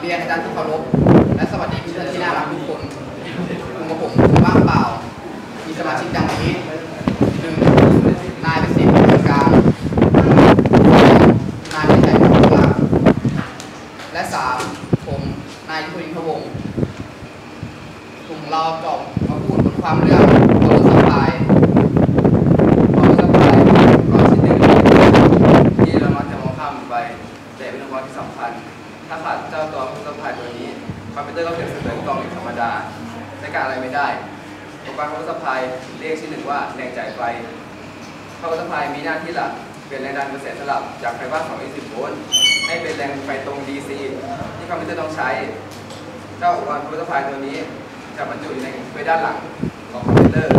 เรียนอาจารย์ที่เคารพและสวัสดีเพื่อนที่น่ารักทุกคนกลุ่มกับผมว่างเปล่า มีสมาชิกดังนี้หนึ่งนายเประสิทธิ์กลางนายวิชัยพุทธหลักและสามผมนายยุทวินทวงศ์กลุ่มเราจบมาพูดบนความเรื่องโลสปาย ความสบายความชิ้นหนึ่งที่เรามักจะมองข้ามไป แต่เป็นความที่สำคัญ ถ้าขาดเจ้าตัวผู้สบายตัวนี้ ค อมพิวเตอร์ก็เปรียบเสมือนกล่องเหล็กธรรมดาใช้การอะไรไม่ได้อุปกรณ์ผู้สบายเรียกชื่อหนึ่งว่าแรงจ่ายไฟผู้สบายมีหน้าที่หลักเป็นแรงดันกระแสสลับจากไฟฟ้า220โวลต์ให้เป็นแรงไฟตรง DC ที่คอมพิวเตอร์ต้องใช้ เจ้าอุปกรณ์ผู้สบายตัวนี้จะบรรจุอยู่ในไว้ด้านหลังของคอมพิวเตอร์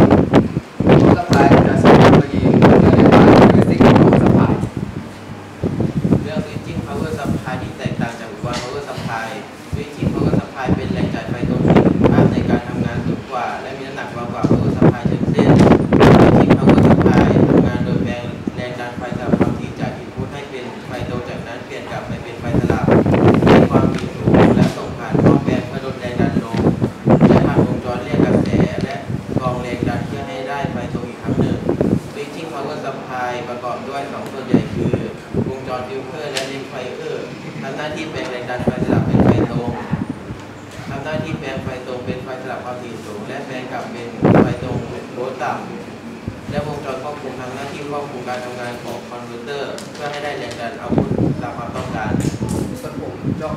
ประกอบด้วยสองส่วนใหญ่คือ วงจรฟิลเตอร์และเลนไฟเออร์ทำหน้าที่แปลงแรงดันไฟสลับเป็นไฟตรงทำหน้าที่แปลงไฟตรงเป็นไฟสลับความถี่สูง และแปลงกลับเป็นไฟตรงโลต์ต่ำและวงจรควบคุมทำหน้าที่ควบคุมการทำงานของคอมพิวเตอร์ เพื่อให้ได้แรงดันเอาพุตตามความต้องการส่วนผมจะ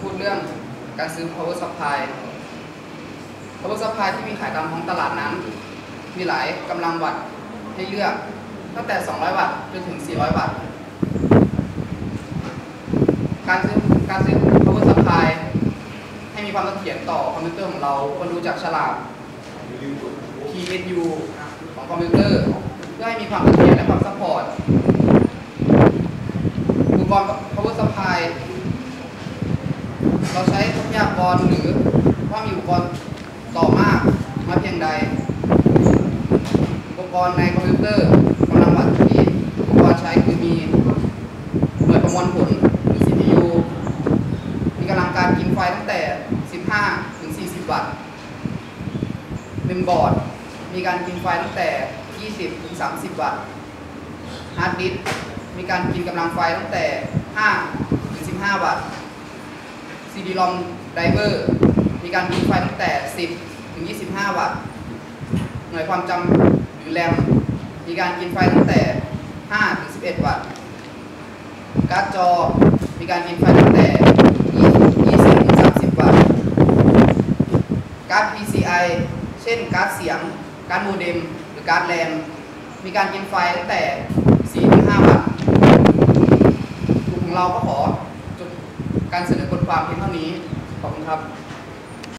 พูดเรื่องการซื้อ power supply power supply ที่มีขายตามท้องตลาดนั้น มีหลายกำลังวัตต์ให้เลือก ตั้งแต่ 200 วัตต์จนถึง 400 วัตต์ การซื้อการซื้อ power supply ให้มีความเสถียรต่อคอมพิวเตอร์ของเราควรดูจากฉลาก TSU ของคอมพิวเตอร์ เพื่อให้มีความเสถียรและความซัพพอร์ตอุปกรณ์ power supply เราใช้ทรัพยากรหรือว่ามีอุปกรณ์ต่อมากมาเพียงใด อุปกรณ์ในคอมพิวเตอร์ มีหน่วยประมวลผลหรือ CPU มีกำลังการกินไฟตั้งแต่ 15 ถึง 40 วัตต์เมมบอร์ด มีการกินไฟตั้งแต่ 20 ถึง 30 วัตต์ฮาร์ดดิสมีการกินกำลังไฟตั้งแต่ 5 ถึง 15 วัตต์ CD-ROM driver มีการกินไฟตั้งแต่ 10 ถึง 25 วัตต์ หน่วยความจำหรือแรมมีการกินไฟตั้งแต่ 5 ถึง 11 วัตต์ การ์ดจอมีการกินไฟตั้งแต่ 20-30 วัตต์ การ์ด PCI เช่นการ์ดเสียง การ์ดโมเด็ม หรือการ์ดแรม มีการกินไฟตั้งแต่ 4-5 วัตต์กลุ่มของเราก็ขอจบการเสนอบทความเพียงเท่านี้ ขอบคุณครับ